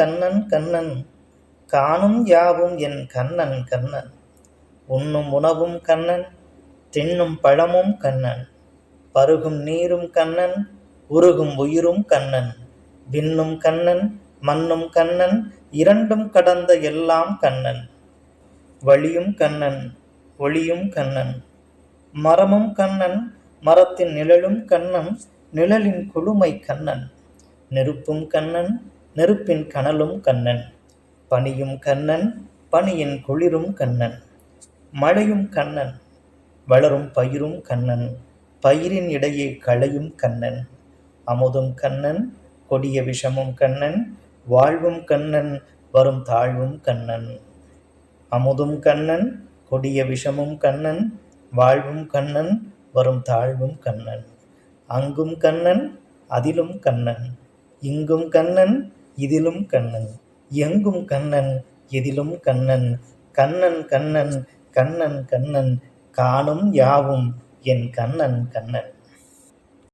கண்ணன் கண்ணன் காணும் யாவும் என் கண்ணன் கண்ணன். உண்ணும் உணவும் கண்ணன் தின்னும் பழமும் கண்ணன். பருகும் நீரும் கண்ணன் உருகும் உயிரும் கண்ணன். விண்ணும் கண்ணன் மண்ணும் கண்ணன் இரண்டும் கடந்த எல்லாம் கண்ணன். வழியும் கண்ணன் ஒளியும் கண்ணன். மரமும் கண்ணன் மரத்தின் நிழலும் கண்ணன் நிழலின் குழுமை கண்ணன். நெருப்பும் கண்ணன் நெருப்பின் கனலும் கண்ணன் பனியும் கண்ணன் பனியின் குளிரும் கண்ணன். மழையும் கண்ணன் வளரும் பயிரும் கண்ணன் பயிரின் இடையே களையும் கண்ணன். அமுதும் கண்ணன் கொடிய விஷமும் கண்ணன் வாழ்வும் கண்ணன் வரும் தாழ்வும் கண்ணன். அமுதும் கண்ணன் கொடிய விஷமும் கண்ணன் வாழ்வும் கண்ணன் வரும் தாழ்வும் கண்ணன். அங்கும் கண்ணன் அதிலும் கண்ணன். இங்கும் கண்ணன் இதிலும் கண்ணன் எங்கும் கண்ணன் எதிலும் கண்ணன் கண்ணன் கண்ணன் கண்ணன் கண்ணன் காணும் யாவும் என் கண்ணன் கண்ணன்.